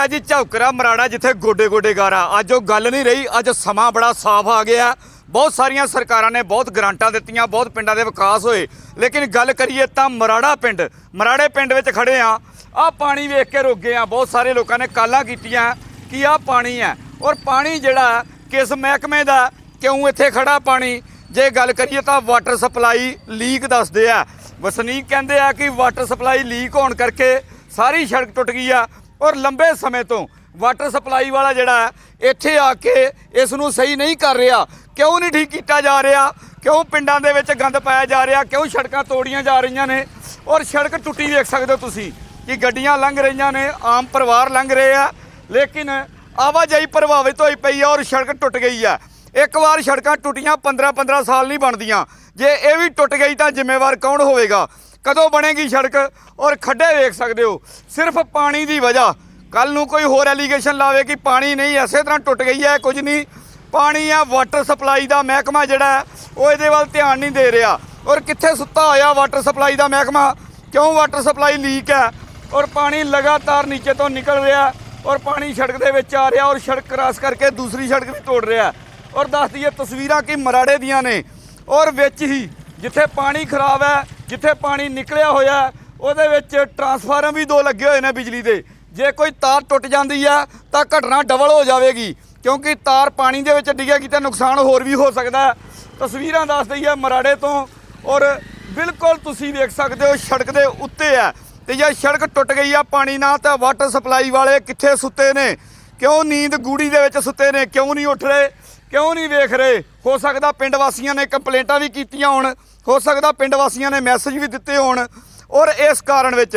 ਆ ਜੀ ਝੌਕਰਾ ਮਰਾੜਾ ਜਿੱਥੇ ਗੋਡੇ ਗੋਡੇ ਗਾਰਾ। ਅੱਜ ਉਹ ਗੱਲ ਨਹੀਂ ਰਹੀ, ਅੱਜ ਸਮਾਂ ਬੜਾ ਸਾਫ਼ ਆ ਗਿਆ। ਬਹੁਤ ਸਾਰੀਆਂ ਸਰਕਾਰਾਂ ਨੇ ਬਹੁਤ ਗ੍ਰਾਂਟਾਂ ਦਿੱਤੀਆਂ, ਬਹੁਤ ਪਿੰਡਾਂ ਦੇ ਵਿਕਾਸ ਹੋਏ। ਲੇਕਿਨ ਗੱਲ ਕਰੀਏ ਤਾਂ ਮਰਾੜਾ ਪਿੰਡ, ਮਰਾੜੇ ਪਿੰਡ ਵਿੱਚ ਖੜੇ ਆ। ਆ ਪਾਣੀ ਵੇਖ ਕੇ ਰੁਕ ਗਏ ਆ। ਬਹੁਤ ਸਾਰੇ ਲੋਕਾਂ ਨੇ ਕਾਲਾਂ ਕੀਤੀਆਂ ਕਿ ਆ ਪਾਣੀ ਹੈ। ਔਰ ਪਾਣੀ ਜਿਹੜਾ ਕਿਸ ਮਹਿਕਮੇ ਦਾ, ਕਿਉਂ ਇੱਥੇ ਖੜਾ ਪਾਣੀ? ਜੇ ਗੱਲ ਕਰੀਏ ਤਾਂ ਵਾਟਰ ਸਪਲਾਈ ਲੀਕ ਦੱਸਦੇ ਆ। ਵਸਨੀਕ ਕਹਿੰਦੇ ਆ ਕਿ ਵਾਟਰ ਸਪਲਾਈ ਲੀਕ ਹੋਣ ਕਰਕੇ ਸਾਰੀ ਸੜਕ ਟੁੱਟ ਗਈ ਆ। ਔਰ ਲੰਬੇ ਸਮੇਂ ਤੋਂ ਵਾਟਰ ਸਪਲਾਈ ਵਾਲਾ ਜਿਹੜਾ ਇੱਥੇ ਆ ਕੇ ਇਸ ਨੂੰ ਸਹੀ ਨਹੀਂ ਕਰ ਰਿਹਾ। ਕਿਉਂ ਨਹੀਂ ਠੀਕ ਕੀਤਾ ਜਾ ਰਿਹਾ? ਕਿਉਂ ਪਿੰਡਾਂ ਦੇ ਵਿੱਚ ਗੰਦ ਪਾਇਆ ਜਾ ਰਿਹਾ? ਕਿਉਂ ਸੜਕਾਂ ਤੋੜੀਆਂ ਜਾ ਰਹੀਆਂ ਨੇ? ਔਰ ਸੜਕ ਟੁੱਟੀ ਦੇਖ ਸਕਦੇ ਹੋ ਤੁਸੀਂ ਕਿ ਗੱਡੀਆਂ ਲੰਘ ਰਹੀਆਂ ਨੇ, ਆਮ ਪਰਿਵਾਰ ਲੰਘ ਰਹੇ ਆ, ਲੇਕਿਨ ਆਵਾਜਾਈ ਪ੍ਰਭਾਵਿਤ ਹੋਈ ਪਈ ਆ ਔਰ ਸੜਕ ਟੁੱਟ ਗਈ ਆ। ਇੱਕ ਵਾਰ ਸੜਕਾਂ ਟੁੱਟੀਆਂ 15 15 ਸਾਲ ਨਹੀਂ ਬਣਦੀਆਂ। ਜੇ ਇਹ ਵੀ ਟੁੱਟ ਗਈ ਤਾਂ ਜ਼ਿੰਮੇਵਾਰ ਕੌਣ ਹੋਵੇਗਾ? ਕਦੋਂ ਬਣੇਗੀ ਸੜਕ? ਔਰ ਖੱਡੇ ਵੇਖ ਸਕਦੇ ਹੋ, ਸਿਰਫ ਪਾਣੀ ਦੀ ਵਜ੍ਹਾ। ਕੱਲ ਨੂੰ ਕੋਈ ਹੋਰ ਐਲੀਗੇਸ਼ਨ ਲਾਵੇ ਕਿ ਪਾਣੀ ਨਹੀਂ, ਐਸੇ ਤਰ੍ਹਾਂ ਟੁੱਟ ਗਈ ਹੈ, ਕੁਝ ਨਹੀਂ। ਪਾਣੀ ਆ ਵਾਟਰ ਸਪਲਾਈ ਦਾ ਮਹਿਕਮਾ ਜਿਹੜਾ ਉਹ ਇਹਦੇ ਵੱਲ ਧਿਆਨ ਨਹੀਂ ਦੇ ਰਿਹਾ। ਔਰ ਕਿੱਥੇ ਸੁੱਤਾ ਹੋਇਆ ਵਾਟਰ ਸਪਲਾਈ ਦਾ ਮਹਿਕਮਾ? ਕਿਉਂ ਵਾਟਰ ਸਪਲਾਈ ਲੀਕ ਹੈ? ਔਰ ਪਾਣੀ ਲਗਾਤਾਰ ਨੀਚੇ ਤੋਂ ਨਿਕਲ ਰਿਹਾ ਔਰ ਪਾਣੀ ਸੜਕ ਦੇ ਵਿੱਚ ਆ ਰਿਹਾ, ਔਰ ਸੜਕ ਕ੍ਰਾਸ ਕਰਕੇ ਦੂਸਰੀ ਸੜਕ ਵੀ ਤੋੜ ਰਿਹਾ ਔਰ ਦੱਸ ਦਈਏ ਤਸਵੀਰਾਂ ਕਿ ਮਰਾੜੇ ਦੀਆਂ ਨੇ। ਔਰ ਵਿੱਚ ਹੀ ਜਿੱਥੇ ਪਾਣੀ ਖਰਾਬ ਹੈ ਜਿੱਥੇ ਪਾਣੀ ਨਿਕਲਿਆ ਹੋਇਆ ਉਹਦੇ ਵਿੱਚ ਟਰਾਂਸਫਾਰਮ ਵੀ ਦੋ ਲੱਗੇ ਹੋਏ ਨੇ ਬਿਜਲੀ ਦੇ। ਜੇ ਕੋਈ ਤਾਰ ਟੁੱਟ ਜਾਂਦੀ ਹੈ ਤਾਂ ਘਟਨਾ ਡਬਲ ਹੋ ਜਾਵੇਗੀ, ਕਿਉਂਕਿ ਤਾਰ ਪਾਣੀ ਦੇ ਵਿੱਚ ਡਿੱਗੇਗੀ ਤਾਂ ਨੁਕਸਾਨ ਹੋਰ ਵੀ ਹੋ ਸਕਦਾ ਤਸਵੀਰਾਂ ਦੱਸ ਦਈਏ ਮਰਾੜੇ ਤੋਂ, ਔਰ ਬਿਲਕੁਲ ਤੁਸੀਂ ਦੇਖ ਸਕਦੇ ਹੋ ਸੜਕ ਦੇ ਉੱਤੇ ਹੈ। ਤੇ ਜੇ ਸੜਕ ਟੁੱਟ ਗਈ ਆ ਪਾਣੀ ਨਾਲ, ਤਾਂ ਵਾਟਰ ਸਪਲਾਈ ਵਾਲੇ ਕਿੱਥੇ ਸੁੱਤੇ ਨੇ? ਕਿਉਂ ਨੀਂਦ ਗੂੜੀ ਦੇ ਵਿੱਚ ਸੁੱਤੇ ਨੇ? ਕਿਉਂ ਨਹੀਂ ਉੱਠ ਰਹੇ? ਕਿਉਂ ਨਹੀਂ ਵੇਖ ਰਹੇ? ਹੋ ਸਕਦਾ ਪਿੰਡ ਵਾਸੀਆਂ ਨੇ ਕੰਪਲੇਂਟਾਂ ਵੀ ਕੀਤੀਆਂ ਹੋਣ, ਹੋ ਸਕਦਾ ਪਿੰਡ ਵਾਸੀਆਂ ਨੇ ਮੈਸੇਜ ਵੀ ਦਿੱਤੇ ਹੋਣ। ਔਰ ਇਸ ਕਾਰਨ ਵਿੱਚ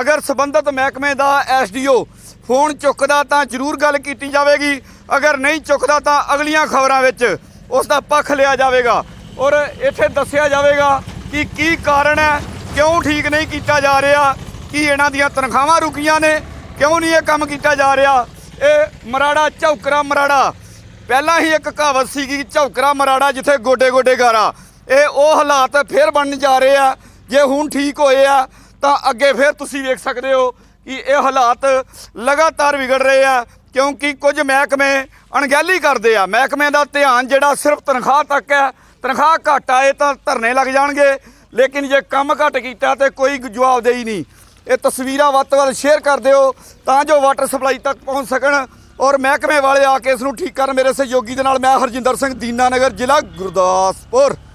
ਅਗਰ ਸਬੰਧਤ ਮਹਿਕਮੇ ਦਾ ਐਸਡੀਓ ਫੋਨ ਚੁੱਕਦਾ ਤਾਂ ਜ਼ਰੂਰ ਗੱਲ ਕੀਤੀ ਜਾਵੇਗੀ। ਅਗਰ ਨਹੀਂ ਚੁੱਕਦਾ ਤਾਂ ਅਗਲੀਆਂ ਖਬਰਾਂ ਵਿੱਚ ਉਸ ਦਾ ਪੱਖ ਲਿਆ ਜਾਵੇਗਾ। ਔਰ ਇੱਥੇ ਦੱਸਿਆ ਜਾਵੇਗਾ ਕਿ ਕੀ ਕਾਰਨ ਹੈ, ਕਿਉਂ ਠੀਕ ਨਹੀਂ ਕੀਤਾ ਜਾ ਰਿਹਾ, ਕੀ ਇਹਨਾਂ ਦੀਆਂ ਤਨਖਾਹਾਂ ਰੁਕੀਆਂ ਨੇ, ਕਿਉਂ ਨਹੀਂ ਇਹ ਕੰਮ ਕੀਤਾ ਜਾ ਰਿਹਾ। ਇਹ ਮਰਾੜਾ, ਝੌਕਰਾ ਮਰਾੜਾ ਪਹਿਲਾਂ ਹੀ ਇੱਕ ਕਹਾਵਤ ਸੀਗੀ ਝੌਕਰਾ ਮਰਾੜਾ ਜਿੱਥੇ ਗੋਡੇ ਗੋਡੇ ਗਾਰਾ। ਇਹ ਉਹ ਹਾਲਾਤ ਫੇਰ ਬਣਨ ਜਾ ਰਹੇ ਆ। ਜੇ ਹੁਣ ਠੀਕ ਹੋਏ ਆ, ਤਾਂ ਅੱਗੇ ਫੇਰ ਤੁਸੀਂ ਵੇਖ ਸਕਦੇ ਹੋ ਕਿ ਇਹ ਹਾਲਾਤ ਲਗਾਤਾਰ ਵਿਗੜ ਰਹੇ ਆ, ਕਿਉਂਕਿ ਕੁਝ ਮਹਿਕਮੇ ਅਣਗਹਿਲੀ ਕਰਦੇ ਆ। ਮਹਿਕਮੇ ਦਾ ਧਿਆਨ ਜਿਹੜਾ ਸਿਰਫ ਤਨਖਾਹ ਤੱਕ ਹੈ ਤਨਖਾਹ ਘੱਟ ਆਏ ਤਾਂ ਧਰਨੇ ਲੱਗ ਜਾਣਗੇ। ਲੇਕਿਨ ਜੇ ਕੰਮ ਘੱਟ ਕੀਤਾ ਤੇ ਕੋਈ ਜਵਾਬਦੇਹੀ ਨਹੀਂ। ਇਹ ਤਸਵੀਰਾਂ ਵੱਧ ਤੋਂ ਵੱਧ ਸ਼ੇਅਰ ਕਰ ਦਿਓ, ਤਾਂ ਜੋ ਵਾਟਰ ਸਪਲਾਈ ਤੱਕ ਪਹੁੰਚ ਸਕਣ। ਔਰ ਮਹਿਕਮੇ ਵਾਲੇ ਆ ਕੇ ਇਸ ਨੂੰ ਠੀਕ ਕਰਨ ਮੇਰੇ ਸਹਿਯੋਗੀ ਦੇ ਨਾਲ ਮੈਂ ਹਰਜਿੰਦਰ ਸਿੰਘ ਦੀਨਾਨਗਰ ਜ਼ਿਲ੍ਹਾ ਗੁਰਦਾਸਪੁਰ।